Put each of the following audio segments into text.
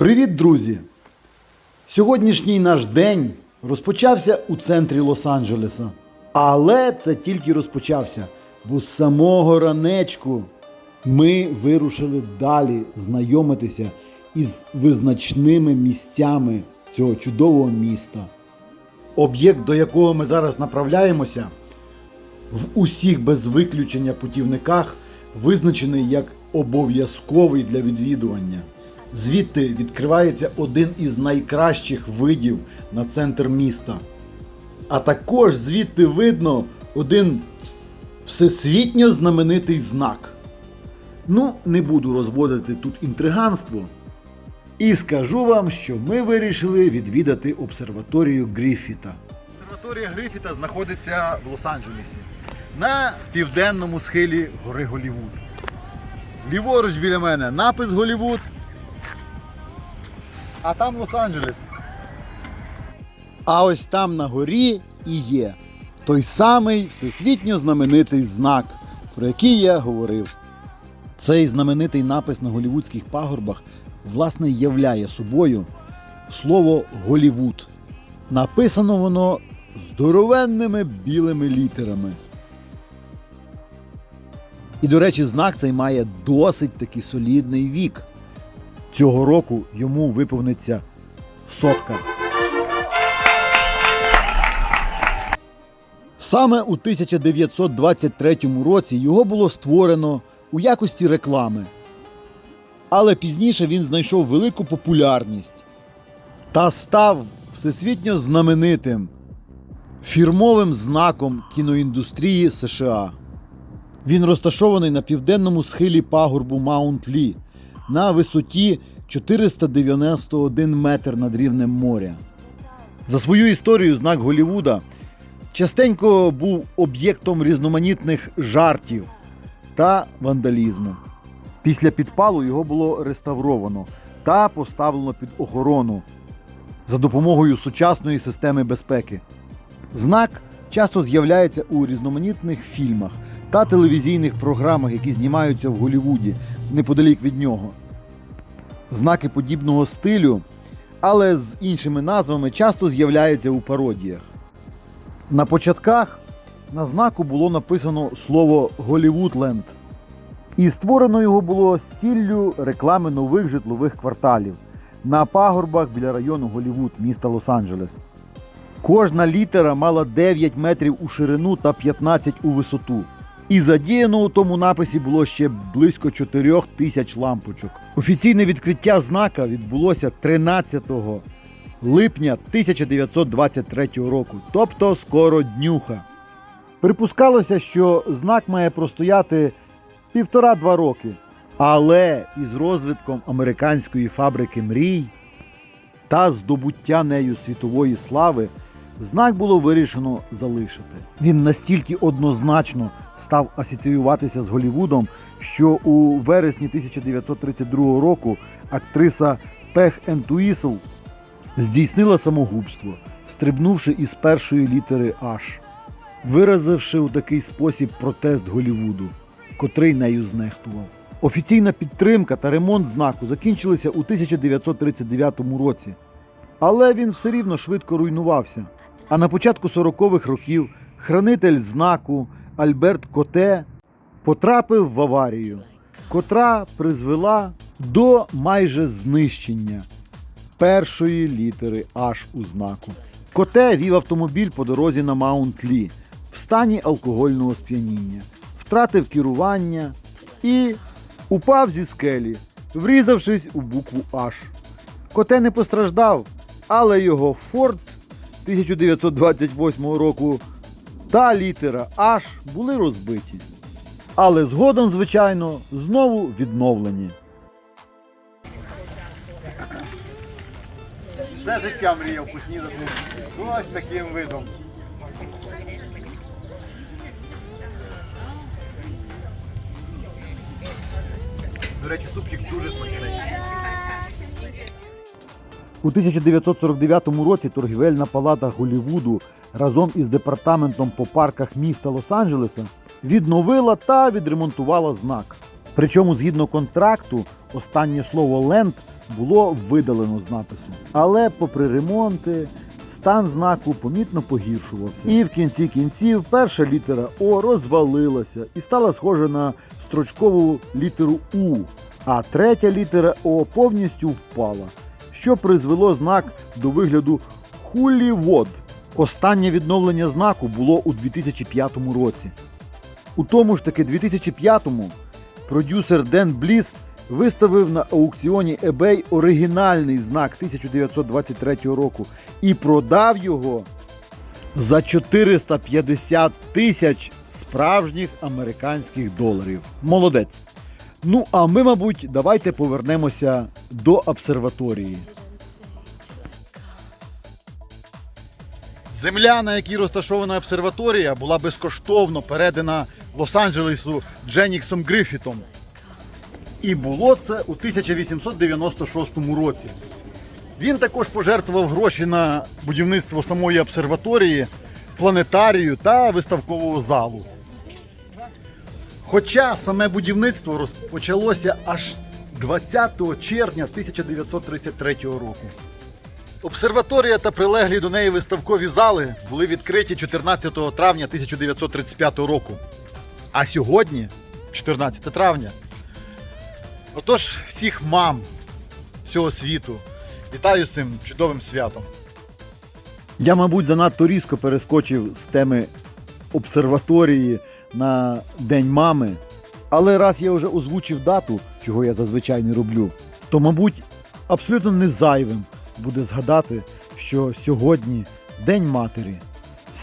Привіт, друзі! Сьогоднішній наш день розпочався у центрі Лос-Анджелеса. Але це тільки розпочався, бо з самого ранечку ми вирушили далі знайомитися із визначними місцями цього чудового міста. Об'єкт, до якого ми зараз направляємося, в усіх без виключення путівниках визначений як обов'язковий для відвідування. Звідти відкривається один із найкращих видів на центр міста. А також звідти видно один всесвітньо знаменитий знак. Ну, не буду розводити тут інтриганство. І скажу вам, що ми вирішили відвідати обсерваторію Гріфіта. Обсерваторія Гріфіта знаходиться в Лос-Анджелесі на південному схилі гори Голівуд. Ліворуч біля мене напис Голівуд, а там Лос-Анджелес. А ось там на горі і є той самий всесвітньо знаменитий знак, про який я говорив. Цей знаменитий напис на голівудських пагорбах власне являє собою слово Голівуд. Написано воно здоровенними білими літерами. І, до речі, знак цей має досить таки солідний вік. Цього року йому виповниться сотка. Саме у 1923 році його було створено у якості реклами. Але пізніше він знайшов велику популярність та став всесвітньо знаменитим фірмовим знаком кіноіндустрії США. Він розташований на південному схилі пагорбу Маунт Лі на висоті 491 метр над рівнем моря. За свою історію знак Голівуда частенько був об'єктом різноманітних жартів та вандалізму. Після підпалу його було реставровано та поставлено під охорону за допомогою сучасної системи безпеки. Знак часто з'являється у різноманітних фільмах та телевізійних програмах, які знімаються в Голлівуді неподалік від нього. Знаки подібного стилю, але з іншими назвами, часто з'являються у пародіях. На початках на знаку було написано слово Голівудленд. І створено його було з ціллю реклами нових житлових кварталів на пагорбах біля району Голівуд міста Лос-Анджелес. Кожна літера мала 9 метрів у ширину та 15 у висоту. І задіяно у тому написі було ще близько 4 тисяч лампочок. Офіційне відкриття знака відбулося 13 липня 1923 року, тобто скоро днюха. Припускалося, що знак має простояти півтора-два роки. Але із розвитком американської фабрики мрій та здобуття нею світової слави знак було вирішено залишити. Він настільки однозначно став асоціюватися з Голівудом, що у вересні 1932 року актриса Пех Ентуїсл здійснила самогубство, стрибнувши із першої літери H, виразивши у такий спосіб протест Голівуду, котрий нею знехтував. Офіційна підтримка та ремонт знаку закінчилися у 1939 році, але він все рівно швидко руйнувався. А на початку 40-х років хранитель знаку Альберт Коте потрапив в аварію, котра призвела до майже знищення першої літери H у знаку. Коте вів автомобіль по дорозі на Маунт Лі в стані алкогольного сп'яніння, втратив керування і упав зі скелі, врізавшись у букву H. Коте не постраждав, але його Форд 1928 року та літера H були розбиті. Але згодом, звичайно, знову відновлені. Все життя мріяв поснідати ось таким видом. До речі, супчик дуже смачний. У 1949 році торгівельна палата Голлівуду разом із департаментом по парках міста Лос-Анджелеса відновила та відремонтувала знак. Причому, згідно контракту, останнє слово ленд було видалено з напису. Але попри ремонти, стан знаку помітно погіршувався. І в кінці кінців перша літера О розвалилася і стала схожа на строчкову літеру У, а третя літера О повністю впала, що призвело знак до вигляду хулівод. Останнє відновлення знаку було у 2005 році. У тому ж таки 2005-му продюсер Ден Бліс виставив на аукціоні eBay оригінальний знак 1923 року і продав його за 450 тисяч справжніх американських доларів. Молодець. Ну, а ми, мабуть, давайте повернемося до обсерваторії. Земля, на якій розташована обсерваторія, була безкоштовно передана Лос-Анджелесу Дженіксом Грифітом. І було це у 1896 році. Він також пожертвував гроші на будівництво самої обсерваторії, планетарію та виставкового залу. Хоча саме будівництво розпочалося аж 20 червня 1933 року. Обсерваторія та прилеглі до неї виставкові зали були відкриті 14 травня 1935 року. А сьогодні, 14 травня. Отож, всіх мам всього світу вітаю з цим чудовим святом. Я, мабуть, занадто різко перескочив з теми обсерваторії на День мами. Але раз я вже озвучив дату, чого я зазвичай не роблю, то, мабуть, абсолютно не зайвим буде згадати, що сьогодні День матері.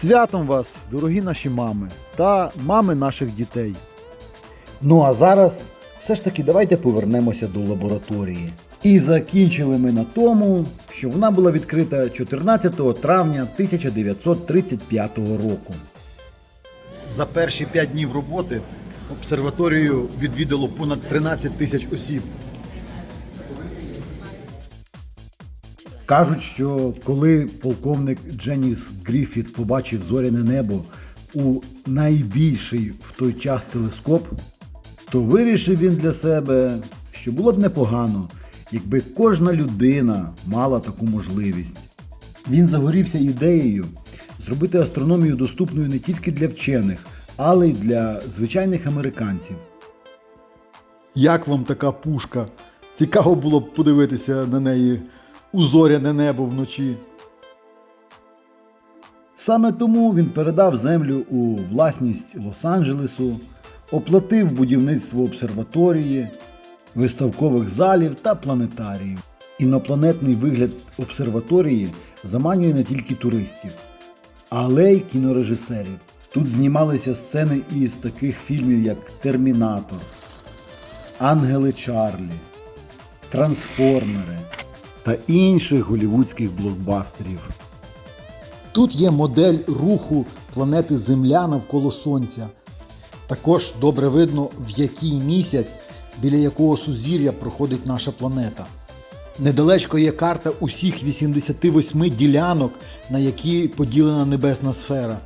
Святом вас, дорогі наші мами та мами наших дітей. Ну а зараз все ж таки давайте повернемося до лабораторії. І закінчили ми на тому, що вона була відкрита 14 травня 1935 року. За перші 5 днів роботи обсерваторію відвідало понад 13 тисяч осіб. Кажуть, що коли полковник Дженіс Гріфіт побачив зоряне небо у найбільший в той час телескоп, то вирішив він для себе, що було б непогано, якби кожна людина мала таку можливість. Він загорівся ідеєю зробити астрономію доступною не тільки для вчених, але й для звичайних американців. Як вам така пушка? Цікаво було б подивитися на неї у зоряне небо вночі. Саме тому він передав землю у власність Лос-Анджелесу, оплатив будівництво обсерваторії, виставкових залів та планетаріїв. Інопланетний вигляд обсерваторії заманює не тільки туристів, але й кінорежисерів. Тут знімалися сцени із таких фільмів, як Термінатор, Ангели Чарлі, Трансформери та інших голівудських блокбастерів. Тут є модель руху планети Земля навколо Сонця. Також добре видно, в який місяць, біля якого сузір'я проходить наша планета. Недалечко є карта усіх 88 ділянок, на які поділена небесна сфера.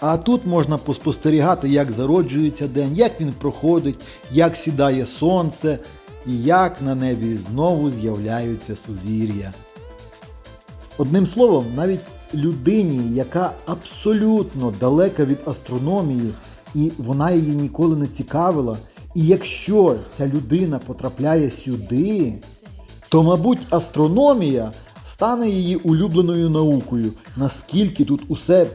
А тут можна поспостерігати, як зароджується день, як він проходить, як сідає сонце і як на небі знову з'являються сузір'я. Одним словом, навіть людині, яка абсолютно далека від астрономії, і вона її ніколи не цікавила, і якщо ця людина потрапляє сюди, то, мабуть, астрономія стане її улюбленою наукою, наскільки тут усе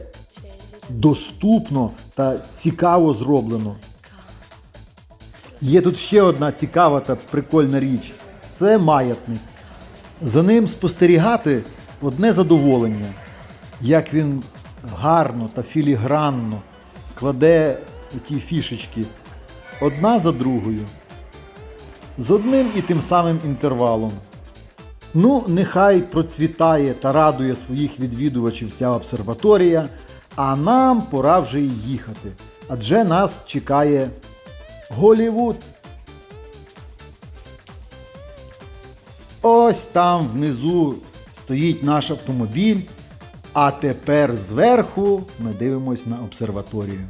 доступно та цікаво зроблено. Є тут ще одна цікава та прикольна річ. Це маятник. За ним спостерігати одне задоволення, як він гарно та філігранно кладе ті фішечки одна за другою, з одним і тим самим інтервалом. Ну, нехай процвітає та радує своїх відвідувачів ця обсерваторія, а нам пора вже й їхати. Адже нас чекає Голівуд. Ось там внизу стоїть наш автомобіль, а тепер зверху ми дивимось на обсерваторію.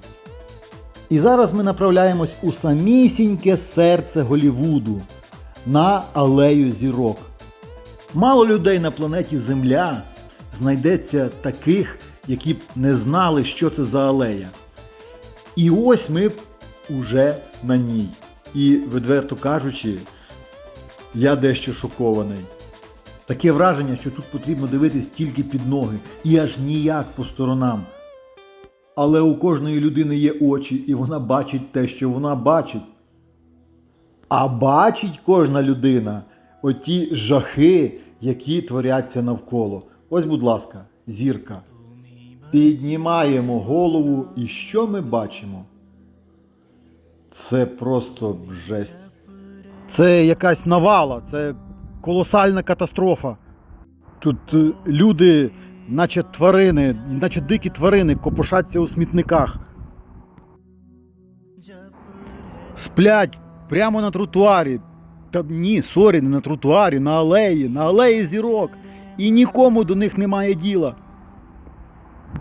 І зараз ми направляємось у самісіньке серце Голівуду на алею зірок. Мало людей на планеті Земля знайдеться таких, які б не знали, що це за алея. І ось ми уже на ній. І, відверто кажучи, я дещо шокований. Таке враження, що тут потрібно дивитись тільки під ноги і аж ніяк по сторонам. Але у кожної людини є очі, і вона бачить те, що вона бачить. А бачить кожна людина оті жахи, які творяться навколо. Ось, будь ласка, зірка. Піднімаємо голову, і що ми бачимо? Це просто жесть. Це якась навала, це колосальна катастрофа. Тут е, люди, наче тварини, наче дикі тварини, копошаться у смітниках. Сплять прямо на тротуарі. Та ні, сорі, не на тротуарі, на алеї, на алеї зірок. І нікому до них немає діла.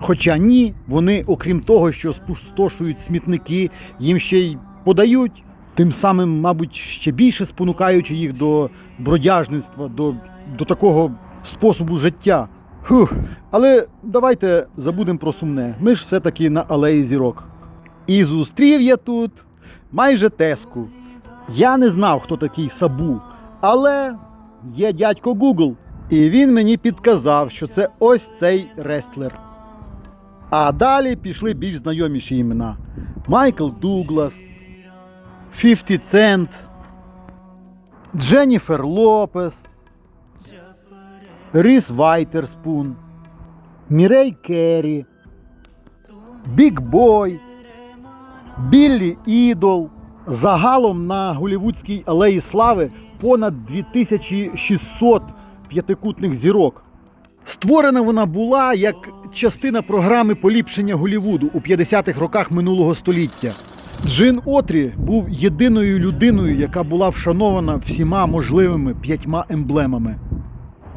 Хоча ні, вони, окрім того, що спустошують смітники, їм ще й подають, тим самим, мабуть, ще більше спонукаючи їх до бродяжництва, до, до такого способу життя. Фух, але давайте забудемо про сумне. Ми ж все-таки на алеї зірок. І зустрів я тут майже теску. Я не знав, хто такий Сабу, але є дядько Google, і він мені підказав, що це ось цей рестлер. А далі пішли більш знайоміші імена: Майкл Дуглас, 50 Цент, Дженніфер Лопес, Ріс Вайтерспун, Мірей Керрі, Біг Бой, Біллі Ідол. Загалом на Голівудській алеї Слави понад 2600 п'ятикутних зірок. Створена вона була як частина програми поліпшення Голівуду у 50-х роках минулого століття. Джин Отрі був єдиною людиною, яка була вшанована всіма можливими п'ятьма емблемами.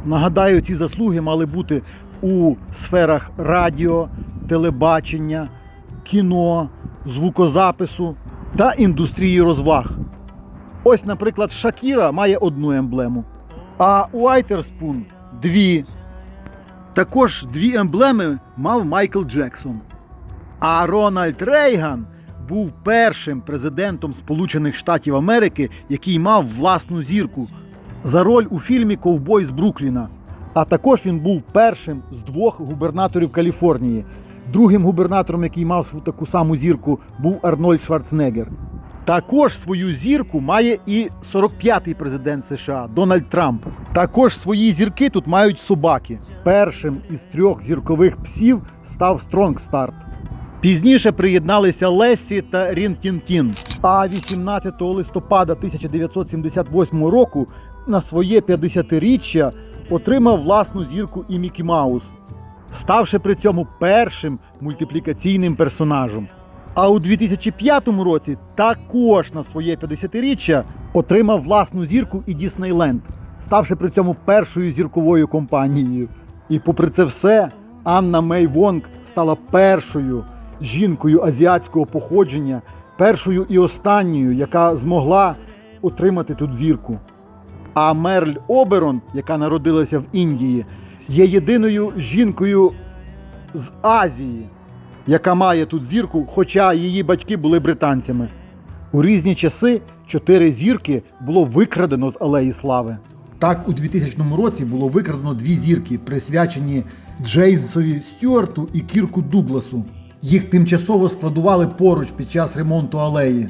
Нагадаю, ці заслуги мали бути у сферах радіо, телебачення, кіно, звукозапису та індустрії розваг. Ось, наприклад, Шакіра має одну емблему, а Уайтерспун дві. Також дві емблеми мав Майкл Джексон. А Рональд Рейган був першим президентом Сполучених Штатів Америки, який мав власну зірку за роль у фільмі Ковбой з Брукліна. А також він був першим з двох губернаторів Каліфорнії. Другим губернатором, який мав свою таку саму зірку, був Арнольд Шварценеггер. Також свою зірку має і 45-й президент США Дональд Трамп. Також свої зірки тут мають собаки. Першим із трьох зіркових псів став Стронг Старт. Пізніше приєдналися Лесі та Рін Тін. А 18 листопада 1978 року на своє 50-річчя отримав власну зірку і Мікі Маус, ставши при цьому першим мультиплікаційним персонажем. А у 2005 році також на своє 50-річчя отримав власну зірку і Діснейленд, ставши при цьому першою зірковою компанією. І попри це все, Анна Мей Вонг стала першою жінкою азіатського походження, першою і останньою, яка змогла отримати тут зірку. А Мерль Оберон, яка народилася в Індії, є єдиною жінкою з Азії, яка має тут зірку, хоча її батьки були британцями. У різні часи чотири зірки було викрадено з Алеї Слави. Так, у 2000 році було викрадено дві зірки, присвячені Джеймсові Стюарту і Кірку Дугласу. Їх тимчасово складували поруч під час ремонту алеї.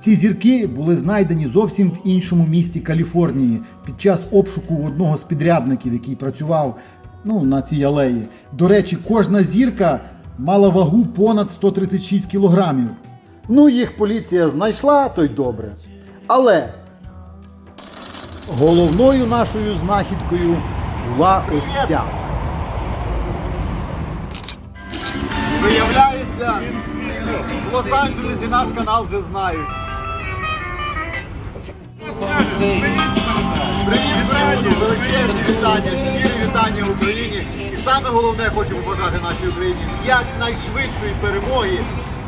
Ці зірки були знайдені зовсім в іншому місті Каліфорнії під час обшуку одного з підрядників, який працював ну, на цій алеї. До речі, кожна зірка мала вагу понад 136 кілограмів. Ну, їх поліція знайшла, то й добре. Але головною нашою знахідкою була ось ця. Виявляється, в Лос-Анджелесі наш канал вже знають. Привіт приводу, величезні вітання, щирі вітання Україні. І саме головне хочу побажати нашій Україні якнайшвидшої перемоги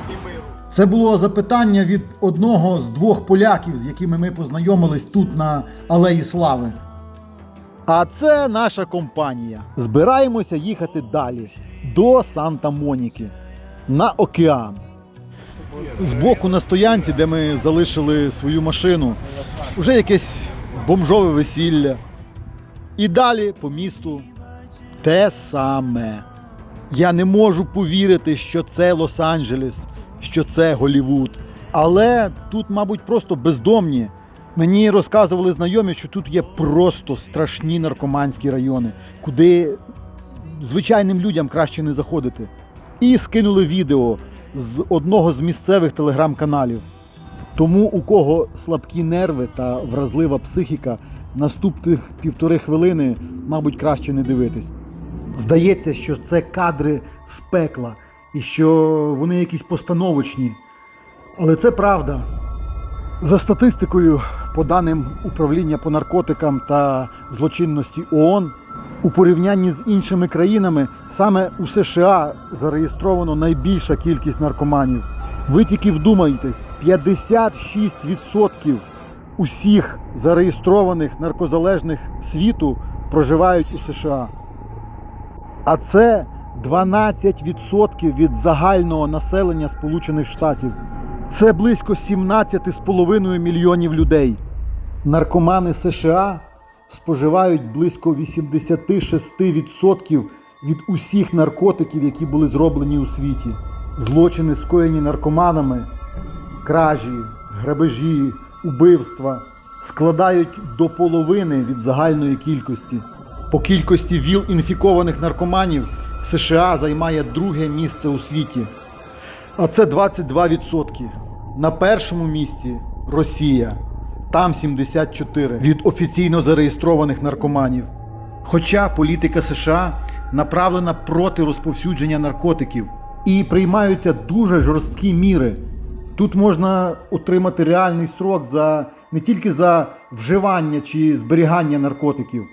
і миру. Це було запитання від одного з двох поляків, з якими ми познайомились тут на Алеї Слави. А це наша компанія. Збираємося їхати далі до Санта-Моніки на океан. Збоку на стоянці, де ми залишили свою машину, вже якесь бомжове весілля. І далі по місту те саме. Я не можу повірити, що це Лос-Анджелес, що це Голівуд. Але тут, мабуть, просто бездомні. Мені розказували знайомі, що тут є просто страшні наркоманські райони, куди звичайним людям краще не заходити. І скинули відео з одного з місцевих телеграм-каналів. Тому у кого слабкі нерви та вразлива психіка, наступних півтори хвилини, мабуть, краще не дивитись. Здається, що це кадри з пекла і що вони якісь постановочні. Але це правда. За статистикою, по даним управління по наркотикам та злочинності ООН, у порівнянні з іншими країнами, саме у США зареєстровано найбільша кількість наркоманів. Ви тільки вдумайтесь, 56% усіх зареєстрованих наркозалежних світу проживають у США. А це 12% від загального населення Сполучених Штатів. Це близько 17,5 мільйонів людей. Наркомани США споживають близько 86% від усіх наркотиків, які були зроблені у світі. Злочини, скоєні наркоманами, кражі, грабежі, убивства складають до половини від загальної кількості. По кількості ВІЛ інфікованих наркоманів США займає друге місце у світі. А це 22%. На першому місці Росія. Там 74 від офіційно зареєстрованих наркоманів. Хоча політика США направлена проти розповсюдження наркотиків і приймаються дуже жорсткі міри. Тут можна отримати реальний строк за не тільки за вживання чи зберігання наркотиків,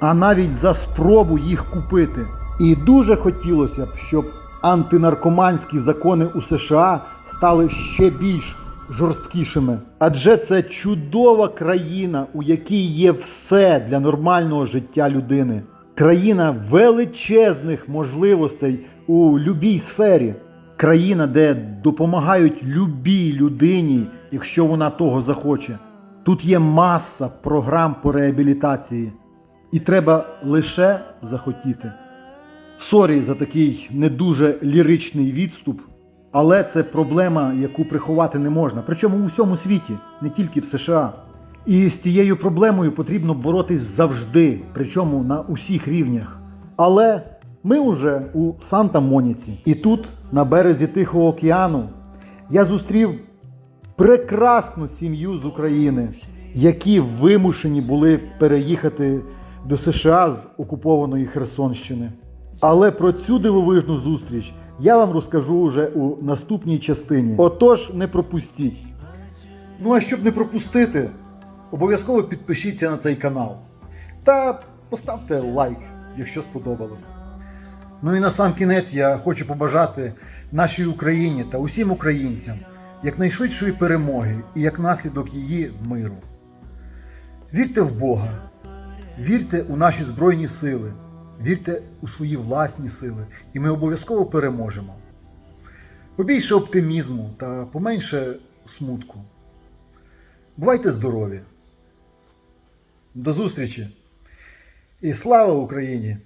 а навіть за спробу їх купити. І дуже хотілося б, щоб антинаркоманські закони у США стали ще більш жорсткішими. Адже це чудова країна, у якій є все для нормального життя людини. Країна величезних можливостей у любій сфері. Країна, де допомагають любій людині, якщо вона того захоче. Тут є маса програм по реабілітації. І треба лише захотіти. Сорі за такий не дуже ліричний відступ, але це проблема, яку приховати не можна. Причому у всьому світі, не тільки в США. І з цією проблемою потрібно боротись завжди, причому на усіх рівнях. Але ми вже у Санта-Моніці. І тут, на березі Тихого океану, я зустрів прекрасну сім'ю з України, які вимушені були переїхати до США з окупованої Херсонщини. Але про цю дивовижну зустріч я вам розкажу вже у наступній частині. Отож, не пропустіть. Ну а щоб не пропустити, обов'язково підпишіться на цей канал та поставте лайк, якщо сподобалось. Ну і на сам кінець я хочу побажати нашій Україні та усім українцям якнайшвидшої перемоги і як наслідок її миру. Вірте в Бога, вірте у наші Збройні сили, вірте у свої власні сили, і ми обов'язково переможемо. Побільше оптимізму та поменше смутку. Бувайте здорові! До зустрічі! І слава Україні!